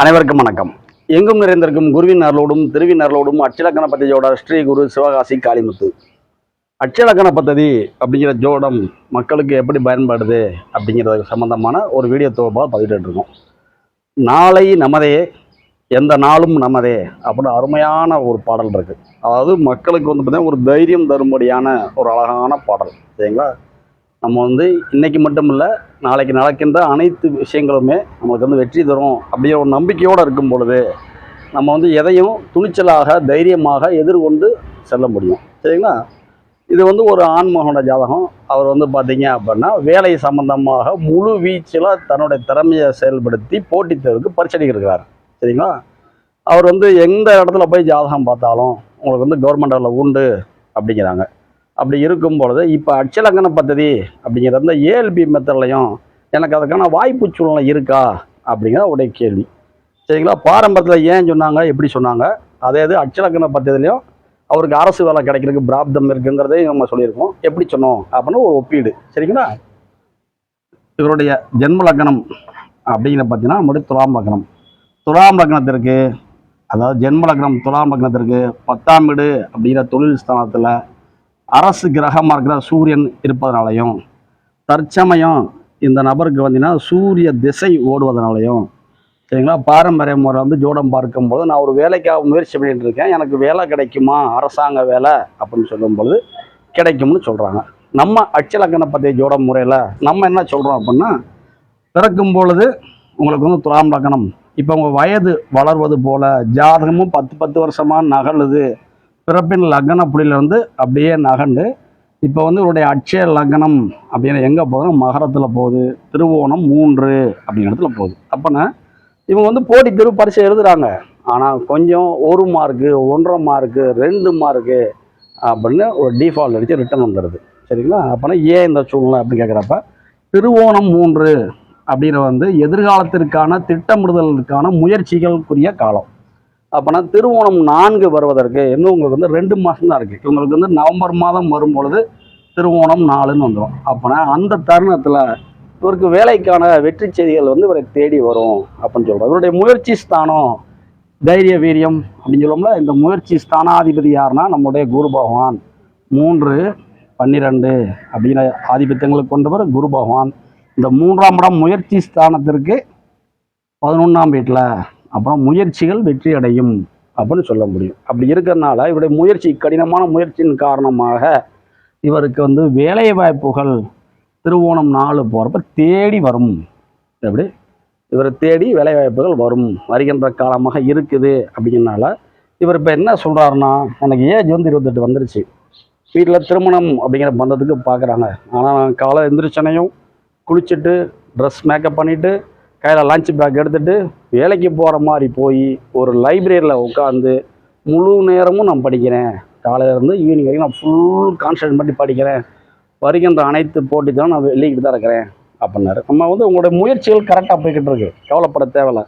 அனைவருக்கும் வணக்கம். எங்கும் நிறைந்திருக்கும் குருவின் அருளோடும் திருவின் அருளோடும் அச்சலக்கண பத்தியோட ஸ்ரீ குரு சிவகாசி காளிமுத்து. அச்சலக்கண பத்ததி அப்படிங்கிற ஜோடம் மக்களுக்கு எப்படி பயன்படுது அப்படிங்கிறது சம்மந்தமான ஒரு வீடியோ தொகுப்பாக பதிவிட்டு இருக்கோம். நாளை நமதே எந்த நாளும் நமதே அப்படின்னு அருமையான ஒரு பாடல் இருக்குது அதாவது மக்களுக்கு வந்து பார்த்திங்கன்னா ஒரு தைரியம் தரும்படியான ஒரு அழகான பாடல். சரிங்களா? நம்ம வந்து இன்றைக்கி மட்டும் இல்லை நாளைக்கு நடக்கின்ற அனைத்து விஷயங்களுமே நம்மளுக்கு வந்து வெற்றி தரும் அப்படிங்கிற ஒரு நம்பிக்கையோடு இருக்கும் பொழுது நம்ம வந்து எதையும் துணிச்சலாக தைரியமாக எதிர்கொண்டு செல்ல முடியும். சரிங்களா? இது வந்து ஒரு ஆண்மகனோட ஜாதகம். அவர் வந்து பார்த்தீங்க அப்படின்னா வேலை சம்பந்தமாக முழு வீச்சில் தன்னுடைய திறமையை செயல்படுத்தி போட்டித் தேர்வுக்கு பரிசடிக்கிறார் சரிங்களா? அவர் வந்து எந்த இடத்துல போய் ஜாதகம் பார்த்தாலும் உங்களுக்கு வந்து கவர்மெண்ட் அதில் உண்டு அப்படிங்கிறாங்க. அப்படி இருக்கும் பொழுது இப்போ அச்சலங்கன பദ്ധதி அப்படிங்கிறது அந்த ஏஎல்பி மெத்தட்லையும் எனக்கு அதுக்கான வாய்ப்பு சூழ்நிலை இருக்கா அப்படிங்கிறத உடைய கேள்வி. சரிங்களா? பாரம்பரியத்தில் ஏன் சொன்னாங்க எப்படி சொன்னாங்க? அதே இது அச்சலக்கண பத்தியத்துலையும் அவருக்கு அரசு வேலை கிடைக்கிறதுக்கு பிராப்தம் இருக்குங்கிறதையும் நம்ம சொல்லியிருக்கோம். எப்படி சொன்னோம் அப்படின்னு ஒரு ஒப்பீடு. சரிங்களா? இவருடைய ஜென்ம லக்னம் அப்படிங்கிற பார்த்தீங்கன்னா நம்முடைய துலாம் லக்னம் துலாம் லக்னத்திற்கு அதாவது ஜென்ம லக்னம் துலாம் லக்னத்திற்கு பத்தாம் வீடு அப்படிங்கிற தொழில் ஸ்தானத்தில் அரசு கிரகமாக இருக்கிற சூரியன் இருப்பதனாலையும் தற்சமயம் இந்த நபருக்கு வந்தீங்கன்னா சூரிய திசை ஓடுவதனாலையும் சரிங்களா? பாரம்பரிய முறை வந்து ஜோடம் பார்க்கும்போது நான் ஒரு வேலைக்காக முயற்சி பண்ணிட்டு இருக்கேன். எனக்கு வேலை கிடைக்குமா? அரசாங்க வேலை அப்படின்னு சொல்லும்பொழுது கிடைக்கும்னு சொல்கிறாங்க நம்ம அச்சலக்கண பற்றிய ஜோடம் முறையில் நம்ம என்ன சொல்கிறோம் அப்படின்னா பிறக்கும் பொழுது உங்களுக்கு வந்து துலாம் லக்கணம். இப்போ உங்கள் வயது வளர்வது போல் ஜாதகமும் பத்து பத்து வருஷமாக நகழுது பிறப்பின் லக்ன புள்ளியிலிருந்து அப்படியே நகண்டு இப்போ வந்து இவருடைய அட்சய லக்னம் அப்படின்னு எங்கே போகுதுன்னா மகரத்தில் போகுது. திருவோணம் மூன்று அப்படிங்கிற இடத்துல போகுது. அப்போனா இவங்க வந்து போட்டி திரு பரிசை எழுதுறாங்க. ஆனால் கொஞ்சம் ஒரு மார்க்கு ஒன்றரை மார்க்கு ரெண்டு மார்க்கு அப்படின்னு ஒரு டிஃபால்ட் அடித்து ரிட்டர்ன் வந்துடுது சரிங்களா? அப்போனா ஏன் இந்த சூழ்நிலை அப்படின்னு கேட்குறப்ப திருவோணம் மூன்று அப்படிங்கிற வந்து எதிர்காலத்திற்கான திட்டமிடுதலுக்கான முயற்சிகளுக்குரிய காலம். அப்போனா திருவோணம் நான்கு வருவதற்கு இன்னும் உங்களுக்கு வந்து ரெண்டு மாதம் தான் இருக்குது இவங்களுக்கு வந்து நவம்பர் மாதம் வரும் பொழுது திருவோணம் நாலுன்னு வந்துடும் அப்போனா அந்த தருணத்தில் இவருக்கு வேலைக்கான வெற்றி செய்திகள் வந்து இவரை தேடி வரும் அப்படின்னு சொல்கிறோம் இவருடைய முயற்சி ஸ்தானம் தைரிய வீரியம் அப்படின்னு சொல்லுவோம்ல இந்த முயற்சி ஸ்தானாதிபதி யாருன்னா நம்முடைய குரு பகவான். மூன்று பன்னிரெண்டு அப்படிங்கிற ஆதிபத்தியங்களை கொண்டவர் குரு பகவான். இந்த மூன்றாம் இடம் முயற்சி ஸ்தானத்திற்கு பதினொன்றாம் வீட்டில் அப்புறம் முயற்சிகள் வெற்றி அடையும் அப்படின்னு சொல்ல முடியும். அப்படி இருக்கிறதுனால இவருடைய முயற்சி கடினமான முயற்சியின் காரணமாக இவருக்கு வந்து வேலை வாய்ப்புகள் திருவோணம் நாலு போகிறப்ப தேடி வரும். எப்படி? இவரை தேடி வேலை வாய்ப்புகள் வரும். வருகின்ற காலமாக இருக்குது அப்படிங்கிறனால இவர் இப்போ என்ன சொல்கிறாருன்னா எனக்கு ஏஜ் வந்து இருபத்தெட்டு வந்துருச்சு? வீட்டில் திருமணம் அப்படிங்கிற பந்தத்துக்கு பார்க்குறாங்க ஆனால் நான் காலை எந்திரிச்சனையும் குளிச்சுட்டு ட்ரெஸ் மேக்கப் பண்ணிவிட்டு கையில் லஞ்ச் பேக் எடுத்துகிட்டு வேலைக்கு போகிற மாதிரி போய் ஒரு லைப்ரரியில் உட்காந்து முழு நேரமும் நான் படிக்கிறேன். காலையிலேருந்து ஈவினிங் வரைக்கும் நான் ஃபுல் கான்சன்ட்ரேட் பண்ணி படிக்கிறேன். வருகின்ற அனைத்து போட்டிகளும் நான் வெளியிட்டு தான் இருக்கிறேன் அப்படின்னாரு. நம்ம வந்து உங்களுடைய முயற்சிகள் கரெக்டாக போய்கிட்டு இருக்கு. கவலைப்பட தேவையில்ல.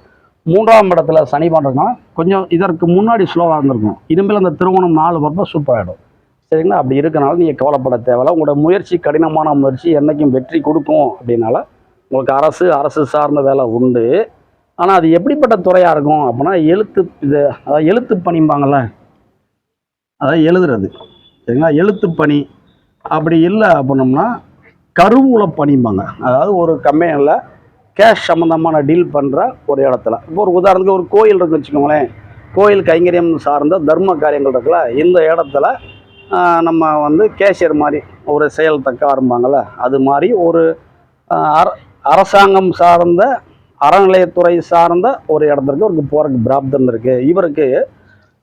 மூன்றாம் இடத்துல சனி பண்ணுறதுனா கொஞ்சம் இதற்கு முன்னாடி ஸ்லோவாக இருந்திருக்கும். இனிமேல் அந்த திருமணம் நாலு வரப்போ சூப்பராகிடும் சரிங்களா? அப்படி இருக்கனால நீங்கள் கவலைப்பட தேவையில்ல. உங்களோட முயற்சி கடினமான முயற்சி என்றைக்கும் வெற்றி கொடுக்கும் அப்படின்னால உங்களுக்கு அரசு அரசு சார்ந்த வேலை உண்டு. ஆனால் அது எப்படிப்பட்ட துறையாக இருக்கும் அப்படின்னா எழுத்து இது அதாவது எழுத்து பணிம்பாங்கள்ல அதாவது எழுதுறது. சரிங்களா? எழுத்து பணி அப்படி இல்லை அப்படின்னோம்னா கருவூல பணிம்பாங்க அதாவது ஒரு கம்பெனியில் கேஷ் சம்மந்தமான டீல் பண்ணுற ஒரு இடத்துல. இப்போ ஒரு உதாரணத்துக்கு ஒரு கோயில் இருக்குன்னு வச்சுக்கோங்களேன். கோயில் கைங்கரியம் சார்ந்த தர்ம காரியங்கள் இருக்குல்ல இந்த இடத்துல நம்ம வந்து கேஷியர் மாதிரி ஒரு செயல் தக்க ஆரம்பாங்கள்ல அது மாதிரி ஒரு அர அரசாங்கம் சார்ந்த அறநிலையத்துறை சார்ந்த ஒரு இடத்திற்கு அவருக்கு போகிறதுக்கு பிராப்தம் இருக்குது இவருக்கு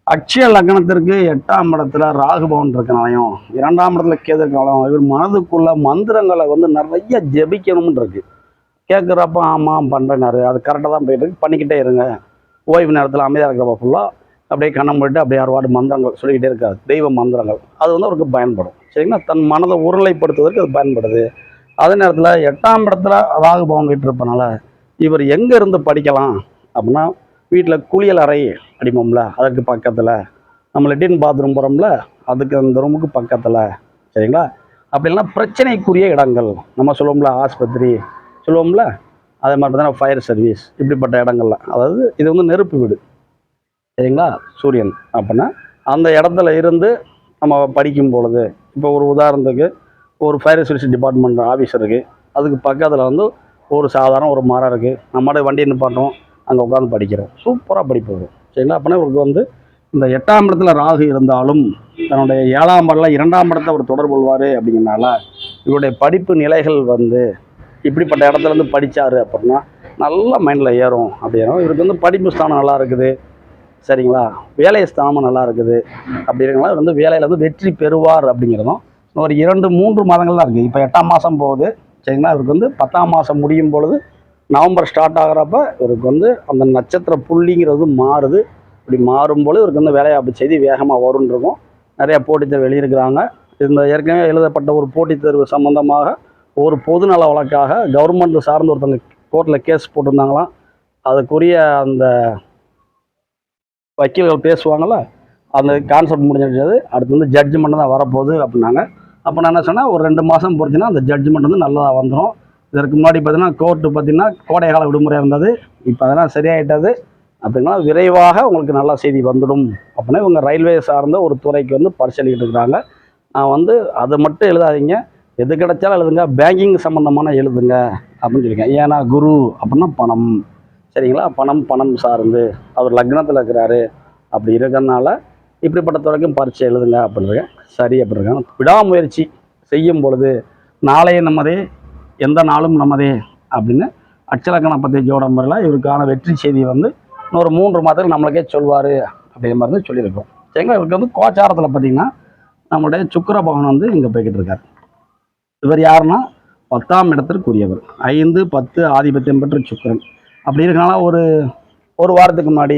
அட்சய லக்னத்திற்கு எட்டாம் இடத்துல ராகுபவன் இருக்கனாலையும் இரண்டாம் இடத்துல கேது இருக்கனாலையும் இவர் மனதுக்குள்ள மந்திரங்களை வந்து நிறைய ஜெபிக்கணும்னு இருக்கு. கேட்குறப்ப ஆமாம் பண்ணுறேனாரு அது கரெக்டாக தான் போயிட்டு இருக்கு. பண்ணிக்கிட்டே இருங்க. ஓய்வு நேரத்தில் அமைதியாக இருக்கிறப்ப ஃபுல்லாக அப்படியே கண்ணம் போயிட்டு அப்படியே அறுவாடு மந்திரங்கள் சொல்லிக்கிட்டே இருக்காது. தெய்வ மந்திரங்கள். அது வந்து அவருக்கு பயன்படும். சரிங்களா? தன் மனதை உருளைப்படுத்துவதற்கு அது பயன்படுது. அதே நேரத்தில் எட்டாம் இடத்துல ராகுபவன் வீட்டு இருப்பனால இவர் எங்கே இருந்து படிக்கலாம் அப்படின்னா வீட்டில் குளியல் அறை அடிப்போம்ல அதற்கு பக்கத்தில். நம்ம லெட்டின் பாத்ரூம் போகிறோம்ல அதுக்கு அந்த ரூமுக்கு பக்கத்தில். சரிங்களா? அப்படி இல்லைன்னா பிரச்சனைக்குரிய இடங்கள் நம்ம சொல்லுவோம்ல ஆஸ்பத்திரி சொல்லுவோம்ல அதே மாதிரி தான் ஃபயர் சர்வீஸ் இப்படிப்பட்ட இடங்கள்ல. அதாவது இது வந்து நெருப்பு வீடு. சரிங்களா? சூரியன் அப்படின்னா அந்த இடத்துல இருந்து நம்ம படிக்கும் பொழுது இப்போ ஒரு உதாரணத்துக்கு ஒரு ஃபயர் சர்வீஸ் டிபார்ட்மெண்ட் ஆஃபீஸ் இருக்குது அதுக்கு பக்கத்தில் வந்து ஒரு சாதாரண ஒரு மரம் இருக்குது நம்மளே வண்டி நிப்பாட்டோம் அங்கே உட்காந்து படிக்கிறோம். சூப்பராக படிப்பு வரும். சரிங்களா அப்படின்னா இவருக்கு வந்து இந்த எட்டாம் இடத்துல ராகு இருந்தாலும் தன்னுடைய ஏழாம் இடத்துல இரண்டாம் இடத்தை அவர் தொடர்பு கொள்வார் அப்படிங்கிறனால இவருடைய படிப்பு நிலைகள் வந்து இப்படிப்பட்ட இடத்துலேருந்து படித்தார் அப்படின்னா நல்லா மைண்டில் ஏறும் அப்படின்னா இவருக்கு வந்து படிப்பு ஸ்தானம் நல்லா இருக்குது. சரிங்களா? வேலை ஸ்தானமும் நல்லா இருக்குது. அப்படிங்கிறனால இவர் வந்து வேலையில் வந்து வெற்றி பெறுவார் அப்படிங்கிறதும் ஒரு இரண்டு மூன்று மாதங்கள் தான் இருக்குது இப்போ எட்டாம் மாதம் போகுது. சரிங்களா? இவருக்கு வந்து பத்தாம் மாதம் முடியும் பொழுது நவம்பர் ஸ்டார்ட் ஆகிறப்ப இவருக்கு வந்து அந்த நட்சத்திர புள்ளிங்கிறது மாறுது. இப்படி மாறும்போது இவருக்கு வந்து வேலைவாய்ப்பு செய்தி வேகமாக வரும்னு இருக்கும். நிறைய போட்டித் தேர்வு எழுதியிருக்கிறாங்க. இந்த ஏற்கனவே எழுதப்பட்ட ஒரு போட்டித் தேர்வு சம்பந்தமாக ஒரு பொதுநல வழக்காக கவர்மெண்ட் சார்ந்த ஒருத்தவங்க கோர்ட்டில் கேஸ் போட்டிருந்தாங்களாம். அதுக்குரிய அந்த வக்கீல்கள் பேசுவாங்கள்ல அந்த கான்செப்ட் முடிஞ்சிருச்சது அடுத்து வந்து ஜட்ஜ்மெண்ட் தான் வரப்போகுது அப்படின்னாங்க. அப்போ நான் என்ன சொன்னால் ஒரு ரெண்டு மாதம் பொறுத்தினா அந்த ஜட்ஜ்மெண்ட் வந்து நல்லா வந்துடும் இதற்கு முன்னாடி பார்த்தீங்கன்னா கோர்ட்டு பார்த்தீங்கன்னா கோடை கால விடுமுறை இருந்தது. இப்போ அதெல்லாம் சரியாயிட்டது. அப்படின்னா விரைவாக உங்களுக்கு நல்ல செய்தி வந்துடும். அப்படின்னா இவங்க ரயில்வே சார்ந்த ஒரு துறைக்கு வந்து பரிசீலிக்கிட்டு இருக்கிறாங்க. நான் வந்து அதை மட்டும் எழுதாதீங்க. எது கிடைச்சாலும் எழுதுங்க. பேங்கிங் சம்மந்தமான எழுதுங்க. அப்படின்னு சொல்லியிருக்கேன். ஏன்னா குரு அப்படின்னா பணம். சரிங்களா? பணம் பணம் சார்ந்து. அவர் லக்னத்தில் இருக்கிறாரு. அப்படி இருக்கிறதுனால இப்படிப்பட்ட துறைக்கும் பரீட்சை எழுதுங்க அப்படின்னு சரி அப்படிருக்காங்க விடாமுயற்சி செய்யும் பொழுது நாளைய நமதே எந்த நாளும் நமதே அப்படின்னு அச்சலக்கண பற்றி ஜோட முறையில் இவருக்கான வெற்றி செய்தி வந்து இன்னொரு மூன்று மாதத்துக்கு நம்மளுக்கே சொல்வார் அப்படிங்கிற மாதிரி தான் சொல்லியிருக்கோம். சரிங்களா? இவருக்கு வந்து கோச்சாரத்தில் பார்த்தீங்கன்னா நம்மளுடைய சுக்கர பகவான் வந்து இங்கே போய்கிட்டு இருக்கார். இவர் யாருன்னா? பத்தாம் இடத்திற்குரியவர். ஐந்து பத்து ஆதிபத்தியம் பெற்ற சுக்கிரன். அப்படி இருக்கனால ஒரு ஒரு வாரத்துக்கு முன்னாடி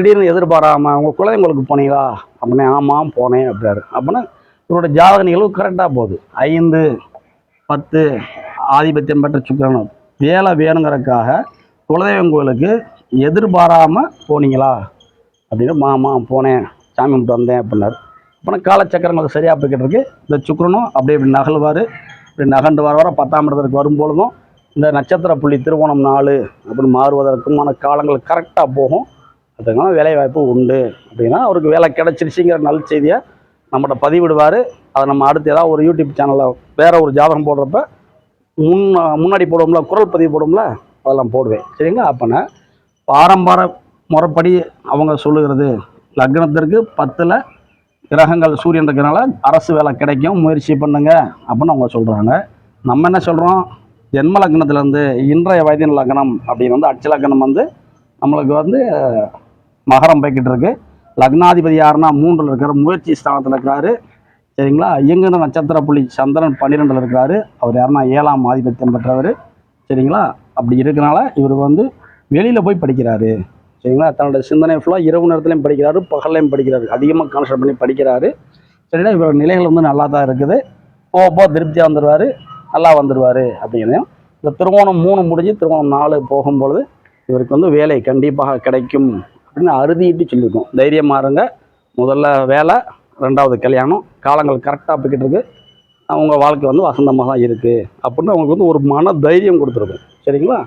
திடீர்னு எதிர்பாராமல் உங்கள் குழந்தைங்களுக்கு போனீங்களா? அப்படின்னே ஆமாம் போனேன் அப்படின்னாரு. அப்படின்னா இவரோட ஜாதக நிகழ்வு கரெக்டாக போகுது. ஐந்து பத்து ஆதிபத்தியம் பெற்ற சுக்கிரன் வேலை வேணுங்கிறதுக்காக குலதெய்வம் கோயிலுக்கு எதிர்பாராமல் போனீங்களா? அப்படின்னு மாமா போனேன். சாமி கும்பிட்டு வந்தேன் அப்படின்னாரு. அப்போனா காலச்சக்கரங்களுக்கு சரியாக போய்கிட்டு இருக்கு. இந்த சுக்கரனும் அப்படியே இப்படி நகழ்வார் இப்படி நகண்டு வர வர பத்தாம் இடத்துக்கு வரும்பொழுதும் இந்த நட்சத்திர புள்ளி திருவோணம் நாலு அப்படின்னு மாறுவதற்குமான காலங்கள் கரெக்டாக போகும். அதுக்கான வேலை வாய்ப்பு உண்டு அப்படின்னா அவருக்கு வேலை கிடச்சிருச்சிங்கிற நல்ல செய்தியை நம்மகிட்ட பதிவிடுவார். அதை நம்ம அடுத்து ஏதாவது ஒரு யூடியூப் சேனலில் வேறு ஒரு ஜாதகம் போடுறப்ப முன் முன்னாடி போடுவோம்ல குரல் பதிவு போடுவோம்ல அதெல்லாம் போடுவேன். சரிங்களா? அப்போனா பாரம்பரிய முறைப்படி அவங்க சொல்லுகிறது லக்னத்திற்கு பத்தில் கிரகங்கள் சூரியன் இருக்கிறனால அரசு வேலை கிடைக்கும் முயற்சி பண்ணுங்க அப்படின்னு அவங்க சொல்கிறாங்க நம்ம என்ன சொல்கிறோம் ஜென்ம லக்னத்துலேருந்து இன்றைய வயதின் லக்னம் அப்படின்னு வந்து அட்ச லக்னம் வந்து நம்மளுக்கு வந்து மகரம் போய்கிட்டு இருக்கு. லக்னாதிபதி யாருன்னா மூன்றில் இருக்கிற முயற்சி ஸ்தானத்தில் இருக்கிறாரு. சரிங்களா? இயங்குகிற நட்சத்திர புள்ளி சந்திரன் பன்னிரெண்டில் இருக்கிறாரு. அவர் யாருன்னா ஏழாம் ஆதிபத்தியம் பெற்றவர். சரிங்களா? அப்படி இருக்கிறனால இவர் வந்து வெளியில் போய் படிக்கிறாரு. சரிங்களா? தன்னோட சிந்தனை ஃபுல்லாக இரவு நேரத்துலையும் படிக்கிறாரு பகல்லையும் படிக்கிறாரு. அதிகமாக கான்சன்ட்ரேட் பண்ணி படிக்கிறாரு. சரிங்களா? இவரோட நிலைகள் வந்து நல்லா தான் இருக்குது. போக போக திருப்தியாக வந்துடுவார் நல்லா வந்துடுவார் அப்படிங்கிறதையும். இந்த திருவோணம் மூணு முடிஞ்சு திருவோணம் நாலு போகும்பொழுது இவருக்கு வந்து வேலை கண்டிப்பாக கிடைக்கும். அப்படின்னு அறுதிட்டு சொல்லியிருக்கோம். தைரியம் மாறுங்க முதல்ல வேலை ரெண்டாவது கல்யாணம். காலங்கள் கரெக்டாக போய்கிட்டு இருக்கு. அவங்க வாழ்க்கை வந்து வசந்தமாக தான் இருக்குது அப்படின்னு அவங்களுக்கு வந்து ஒரு மன தைரியம் கொடுத்துருக்கும். சரிங்களா?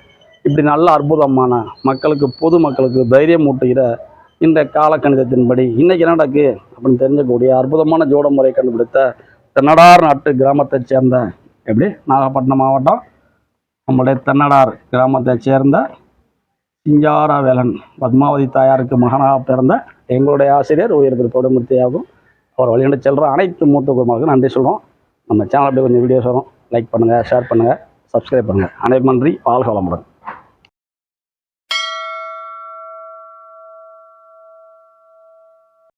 இப்படி நல்ல அற்புதமான மக்களுக்கு பொது மக்களுக்கு தைரியம் ஊட்டுகிற இந்த காலக்கணிதத்தின்படி இன்றைக்கி என்ன நடக்கு அப்படின்னு தெரிஞ்சக்கூடிய அற்புதமான ஜோட முறை கண்டுபிடித்த தென்னடார் நாட்டு கிராமத்தை சேர்ந்த எப்படி? நாகப்பட்டினம் மாவட்டம். நம்முடைய தென்னடார் கிராமத்தை சேர்ந்த சிங்காரா வேலன் பத்மாவதி தாயாருக்கு மகனாக பிறந்த எங்களுடைய ஆசிரியர் உயர் திரு ஆகும். அவர் வழிநடை செல்கிற அனைத்து மூத்த குடும்பங்களுக்கும் நன்றி சொல்கிறோம் நம்ம சேனல் அப்படியே கொஞ்சம் வீடியோஸ் வரும். லைக் பண்ணுங்கள் ஷேர் பண்ணுங்கள் சப்ஸ்கிரைப் பண்ணுங்கள் அனைவரும் நன்றி. வாழ்க வளமுடன்.